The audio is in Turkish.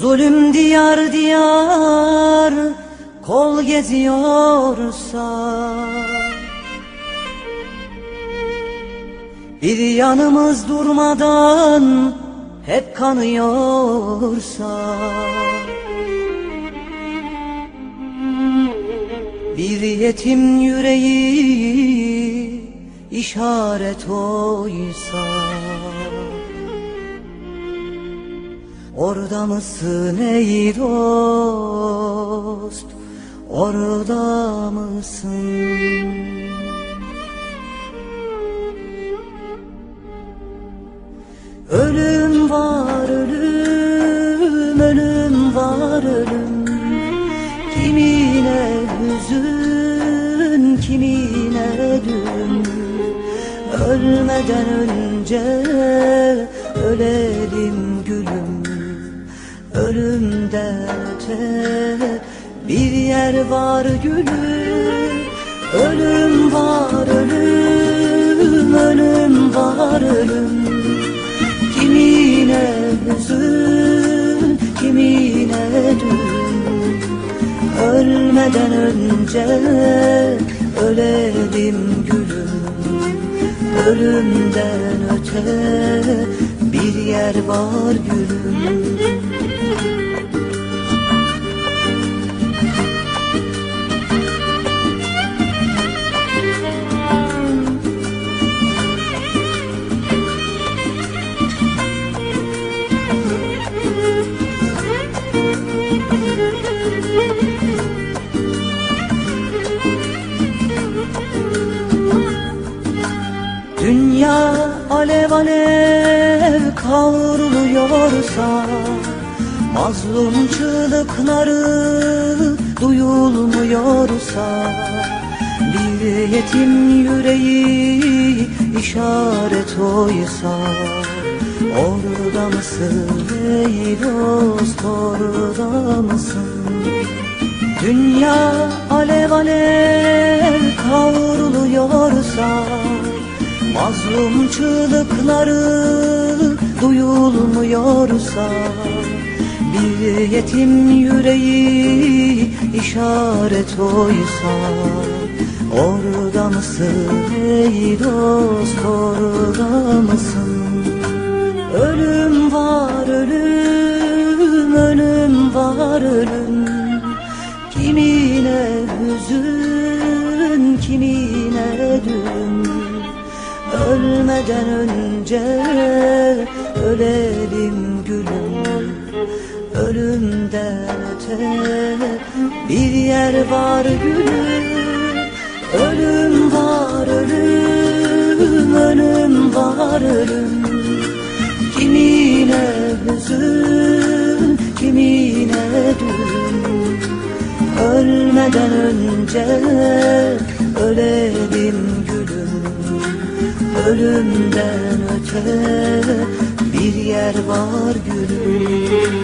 Zulüm diyar diyar kol geziyorsa. Bir yanımız durmadan hep kanıyorsa. Bir yetim yüreği işaret oysa Orada mısın ey dost? Orada mısın? Ölüm var ölüm Ölüm var ölüm. Kimine hüzün Kimine dün. Ölmeden önce Ölelim gülüm Ölümden öte Bir yer var gülüm. Ölüm var ölüm Ölüm var ölüm. Kimine hüzün, kimine dün. Ölmeden önce ölelim gülüm. Ölümden öte yer var gülüm. Dünya alev alev kavruluyorsa Mazlum çığlıkları duyulmuyorsa Bir yetim yüreği işaret oysa Orada mısın ey dost orada mısın? Dünya alev alev kavruluyorsa Mazlum çığlıkları duyulmuyorsa Bir yetim yüreği işaret oysa Orada mısın ey dost orada mısın? Ölüm var ölüm Ölmeden önce ölelim gülüm Ölümden öte. Bir yer var gülüm Ölüm var ölüm, ölüm var ölüm. Kimine hüzün, kimine dün Ölmeden önce ölelim gülüm Ölümden öte bir yer var gülüm